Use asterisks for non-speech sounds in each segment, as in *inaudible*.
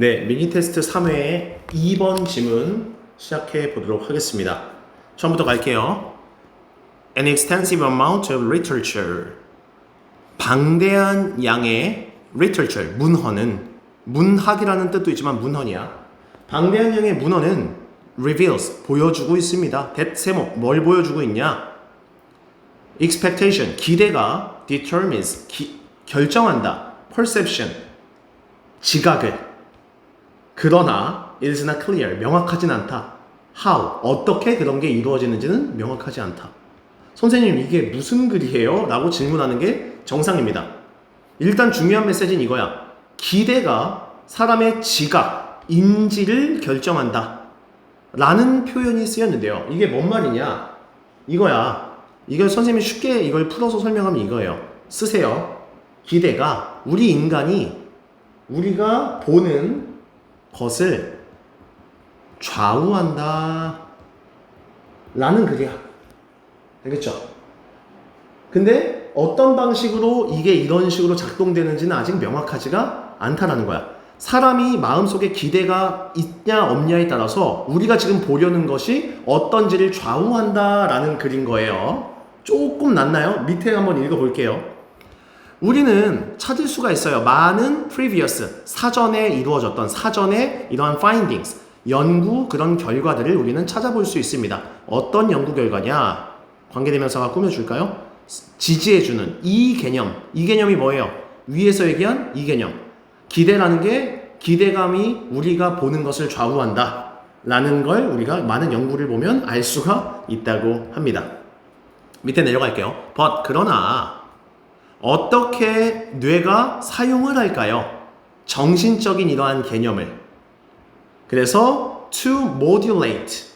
네, 미니 테스트 3회의 2번 지문 시작해 보도록 하겠습니다. 처음부터 갈게요. An extensive amount of literature. 방대한 양의 literature, 문헌은 문학이라는 뜻도 있지만 문헌이야. 방대한 양의 문헌은 reveals, 보여주고 있습니다. 세모, 뭘 보여주고 있냐? expectation, 기대가 determines, 기- 결정한다. perception, 지각을. 그러나 it is not clear, 명확하진 않다. how, 어떻게 그런 게 이루어지는지는 명확하지 않다. 선생님, 이게 무슨 글이에요? 라고 질문하는 게 정상입니다. 일단 중요한 메시지는 이거야. 기대가 사람의 지각, 인지를 결정한다. 라는 표현이 쓰였는데요. 이게 뭔 말이냐? 이거야. 이걸 선생님이 쉽게 이걸 풀어서 설명하면 이거예요. 쓰세요. 기대가 우리 인간이 우리가 보는 것을 좌우한다. 라는 글이야. 알겠죠? 근데 어떤 방식으로 이게 이런 식으로 작동되는지는 아직 명확하지가 않다라는 거야. 사람이 마음속에 기대가 있냐 없냐에 따라서 우리가 지금 보려는 것이 어떤지를 좌우한다라는 글인 거예요. 조금 낫나요? 밑에 한번 읽어볼게요. 우리는 찾을 수가 있어요. 많은 previous 사전에 이루어졌던 사전에 이러한 findings 연구 그런 결과들을 우리는 찾아볼 수 있습니다. 어떤 연구 결과냐? 관계대명사가 꾸며줄까요? 지지해주는 이 개념, 이 개념이 뭐예요? 위에서 얘기한 이 개념. 기대라는 게 기대감이 우리가 보는 것을 좌우한다. 라는 걸 우리가 많은 연구를 보면 알 수가 있다고 합니다. 밑에 내려갈게요. but 그러나 어떻게 뇌가 사용을 할까요? 정신적인 이러한 개념을. 그래서 to modulate.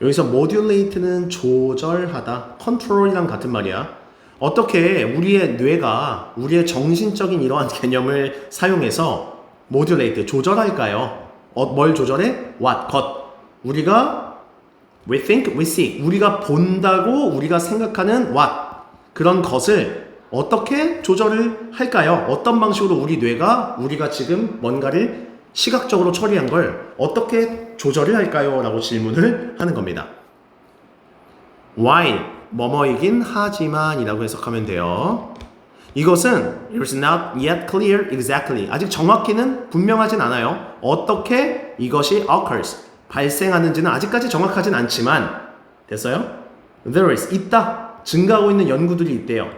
여기서 modulate는 조절하다, control이랑 같은 말이야. 어떻게 우리의 뇌가 우리의 정신적인 이러한 *laughs* 개념을 사용해서 modulate, 조절할까요? 어, 뭘 조절해? what, 것. 우리가 we think, we see. 우리가 본다고 우리가 생각하는 what. 그런 것을 어떻게 조절을 할까요? 어떤 방식으로 우리 뇌가 우리가 지금 뭔가를 시각적으로 처리한 걸 어떻게 조절을 할까요? 라고 질문을 하는 겁니다. while 뭐뭐이긴 하지만이라고 해석하면 돼요. 이것은 it is not yet clear exactly 아직 정확히는 분명하진 않아요. 어떻게 이것이 occurs 발생하는지는 아직까지 정확하진 않지만 됐어요? There is 있다 증가하고 있는 연구들이 있대요.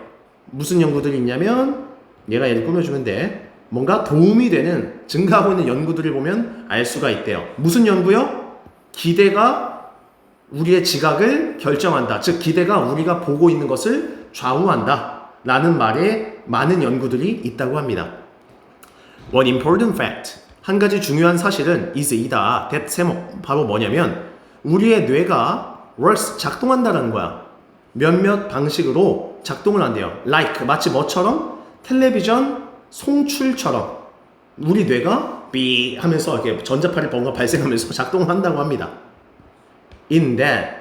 무슨 연구들이 있냐면 얘가 얘를 꾸며주면 돼. 뭔가 도움이 되는 증가하고 있는 연구들을 보면 알 수가 있대요. 무슨 연구요? 기대가 우리의 지각을 결정한다. 즉, 기대가 우리가 보고 있는 것을 좌우한다. 라는 말에 많은 연구들이 있다고 합니다. One important fact. 한 가지 중요한 사실은 is 이다. that 세목. 바로 뭐냐면, 우리의 뇌가 works, 작동한다라는 거야. 몇몇 방식으로 작동을 한대요. like, 마치 뭐처럼? 텔레비전 송출처럼. 우리 뇌가 삐 하면서 이렇게 전자파를 뭔가 발생하면서 *laughs* 작동을 한다고 합니다. that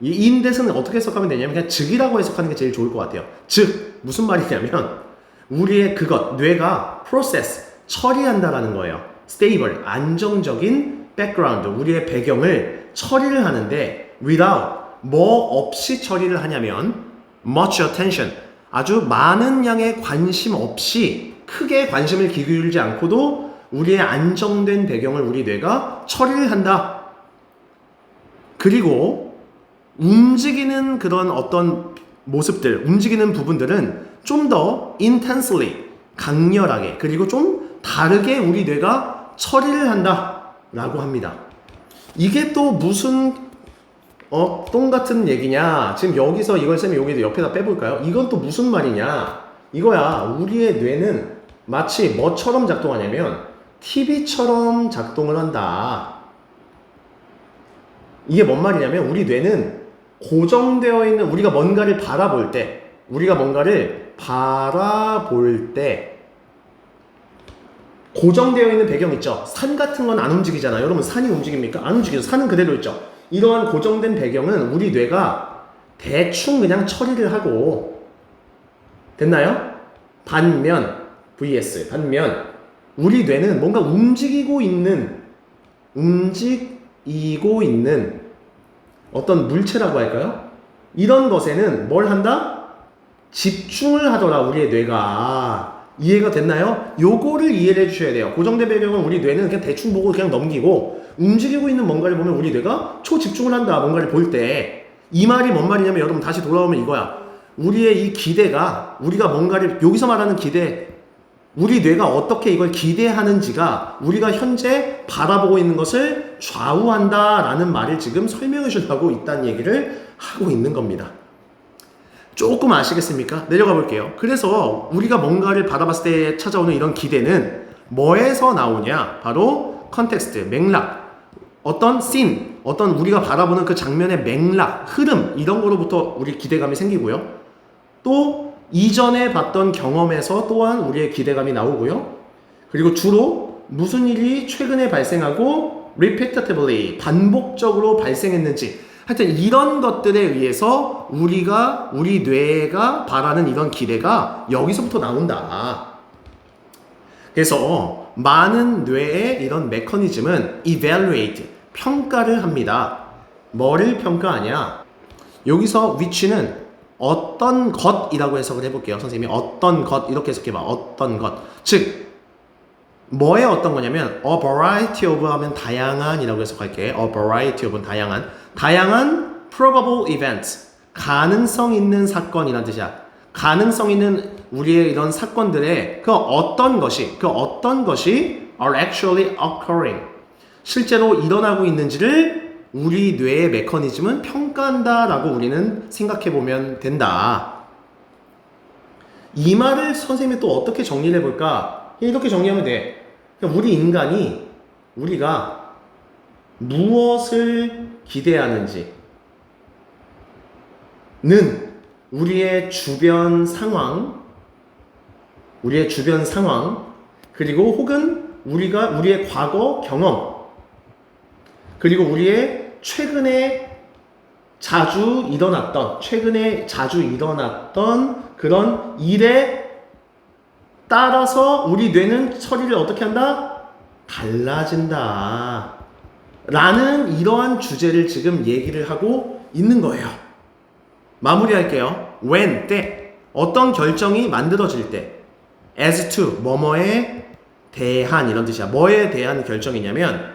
이 that은 어떻게 해석하면 되냐면 그냥 즉이라고 해석하는 게 제일 좋을 것 같아요. 즉 무슨 말이냐면 우리의 그것 뇌가 process 처리한다라는 거예요. stable 안정적인 background 우리의 배경을 처리를 하는데 without 뭐 없이 처리를 하냐면 much attention 아주 많은 양의 관심 없이 크게 관심을 기울이지 않고도 우리의 안정된 배경을 우리 뇌가 처리를 한다. 그리고 움직이는 그런 어떤 모습들, 움직이는 부분들은 좀 더 intensely, 강렬하게, 그리고 좀 다르게 우리 뇌가 처리를 한다라고 합니다. 이게 또 무슨 어, 똥 같은 얘기냐? 지금 여기서 이걸 쌤이 여기 옆에다 빼볼까요? 이건 또 무슨 말이냐? 이거야. 우리의 뇌는 마치 뭐처럼 작동하냐면 TV처럼 작동을 한다. 이게 뭔 말이냐면 우리 뇌는 고정되어 있는 우리가 뭔가를 바라볼 때 우리가 뭔가를 바라볼 때 고정되어 있는 배경 있죠. 산 같은 건 안 움직이잖아요. 여러분 산이 움직입니까? 안 움직이죠. 산은 그대로 있죠. 이러한 고정된 배경은 우리 뇌가 대충 그냥 처리를 하고 됐나요? 반면 vs 반면 우리 뇌는 뭔가 움직이고 있는 움직이고 있는 어떤 물체라고 할까요? 이런 것에는 뭘 한다? 집중을 하더라 우리의 뇌가 이해가 됐나요? 요거를 이해를 해주셔야 돼요 고정된 배경은 우리 뇌는 그냥 대충 보고 그냥 넘기고 움직이고 있는 뭔가를 보면 우리 뇌가 초집중을 한다 뭔가를 볼 때 이 말이 뭔 말이냐면 여러분 다시 돌아오면 이거야 우리의 이 기대가 우리가 뭔가를 여기서 말하는 기대 우리 뇌가 어떻게 이걸 기대하는지가 우리가 현재 바라보고 있는 것을 좌우한다라는 말을 지금 설명해 주려고 있다는 얘기를 하고 있는 겁니다. 조금 아시겠습니까? 내려가 볼게요. 그래서 우리가 뭔가를 바라봤을 때 찾아오는 이런 기대는 뭐에서 나오냐? 바로 컨텍스트, 맥락, 어떤 씬, 어떤 우리가 바라보는 그 장면의 맥락, 흐름 이런 거로부터 우리 기대감이 생기고요. 또 이전에 봤던 경험에서 또한 우리의 기대감이 나오고요. 그리고 주로 무슨 일이 최근에 발생하고 repetitively 반복적으로 발생했는지 하여튼 이런 것들에 의해서 우리가 우리 뇌가 바라는 이런 기대가 여기서부터 나온다. 그래서 많은 뇌의 이런 메커니즘은 evaluate 평가를 합니다. 뭐를 평가하냐? 여기서 which는 어떤 것이라고 해석을 해볼게요. 선생님이 어떤 것 이렇게 해석해봐. 어떤 것. 즉 뭐의 어떤 거냐면 a variety of 하면 다양한이라고 해석할게. a variety of은 다양한. 다양한 probable events. 가능성 있는 사건이란 뜻이야. 가능성 있는 우리의 이런 사건들의 그 어떤 것이 그 어떤 것이 are actually occurring. 실제로 일어나고 있는지를 우리 뇌의 메커니즘은 평가한다라고 우리는 생각해 보면 된다. 이 말을 선생님이 또 어떻게 정리를 해볼까? 이렇게 정리하면 돼. 그러니까 우리 인간이 우리가 무엇을 기대하는지는 우리의 주변 상황, 우리의 주변 상황, 그리고 혹은 우리가 우리의 과거 경험, 그리고 우리의 최근에 자주 일어났던, 최근에 자주 일어났던 그런 일에 따라서 우리 뇌는 처리를 어떻게 한다? 달라진다. 라는 이러한 주제를 지금 얘기를 하고 있는 거예요. 마무리할게요. when, 때. 어떤 결정이 만들어질 때. as to, 뭐뭐에 대한 이런 뜻이야. 뭐에 대한 결정이냐면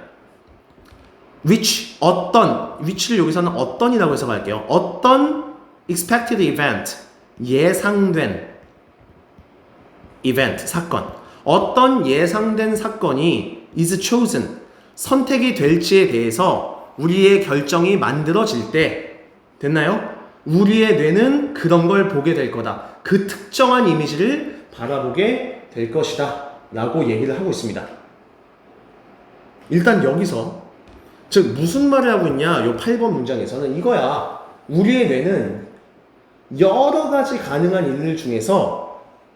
which 어떤 which를 여기서는 어떤이라고 해석할게요. 어떤 expected event 예상된 event 사건 어떤 예상된 사건이 is chosen 선택이 될지에 대해서 우리의 결정이 만들어질 때 됐나요? 우리의 뇌는 그런 걸 보게 될 거다. 그 특정한 이미지를 바라보게 될 것이다. 라고 얘기를 하고 있습니다. 일단 여기서 즉 무슨 말을 하고 있냐? 요 8번 문장에서는 이거야. 우리의 뇌는 여러 가지 가능한 일 중에서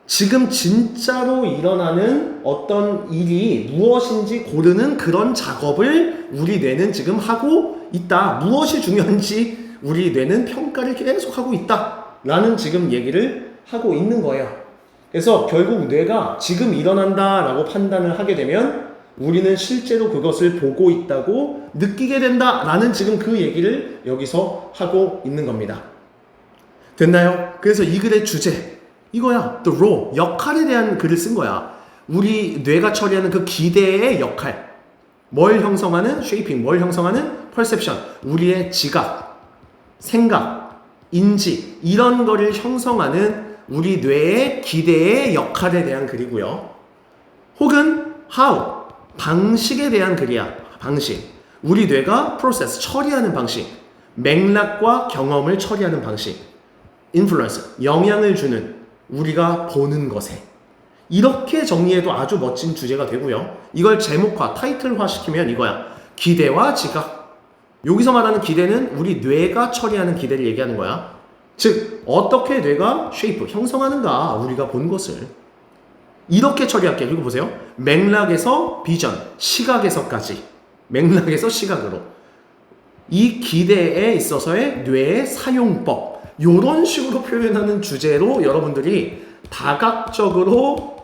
지금 진짜로 일어나는 어떤 일이 무엇인지 고르는 그런 작업을 우리 뇌는 지금 하고 있다. 무엇이 중요한지 우리 뇌는 평가를 계속 하고 있다. 라는 지금 얘기를 하고 있는 거예요. 그래서 결국 뇌가 지금 일어난다 라고 판단을 하게 되면 우리는 실제로 그것을 보고 있다고 느끼게 된다 라는 지금 그 얘기를 여기서 하고 있는 겁니다. 됐나요? 그래서 이 글의 주제 이거야. The role 역할에 대한 글을 쓴 거야. 우리 뇌가 처리하는 그 기대의 역할. 뭘 형성하는 shaping, 뭘 형성하는 perception. 우리의 지각, 생각, 인지 이런 거를 형성하는 우리 뇌의 기대의 역할에 대한 글이고요. 혹은 how 방식에 대한 글이야. 방식. 우리 뇌가 프로세스 처리하는 방식. 맥락과 경험을 처리하는 방식. 인플루언스 영향을 주는 우리가 보는 것에 이렇게 정리해도 아주 멋진 주제가 되고요. 이걸 제목화, 타이틀화 시키면 이거야. 기대와 지각. 여기서 말하는 기대는 우리 뇌가 처리하는 기대를 얘기하는 거야. 즉 어떻게 뇌가 쉐이프 형성하는가 우리가 본 것을 이렇게 처리할게요. 이거 보세요. 맥락에서 비전, 시각에서까지. 맥락에서 시각으로. 이 기대에 있어서의 뇌의 사용법. 이런 식으로 표현하는 주제로 여러분들이 다각적으로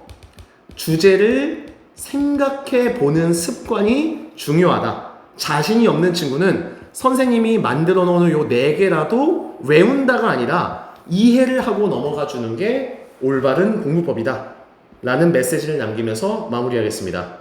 주제를 생각해 보는 습관이 중요하다. 자신이 없는 친구는 선생님이 만들어 놓은 요 네 개라도 외운다가 아니라 이해를 하고 넘어가 주는 게 올바른 공부법이다. 라는 메시지를 남기면서 마무리하겠습니다.